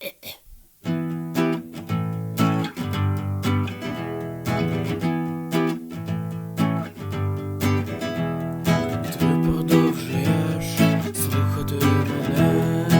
Ти продовжуєш слухати мене,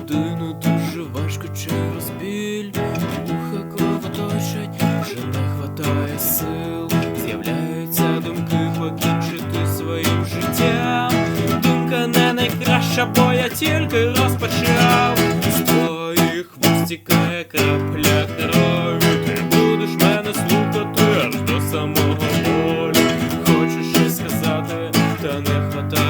людину дуже важко через біль Духа кровоточить, вже не хватає сил, з'являються думки покінчити своїм життям. Думка не найкраща, бо я тільки розпочав. З твоїх вуст тікає крапля крові. Ти будеш мене слухати аж до самого болю. Хочу щось сказати, та не хватає.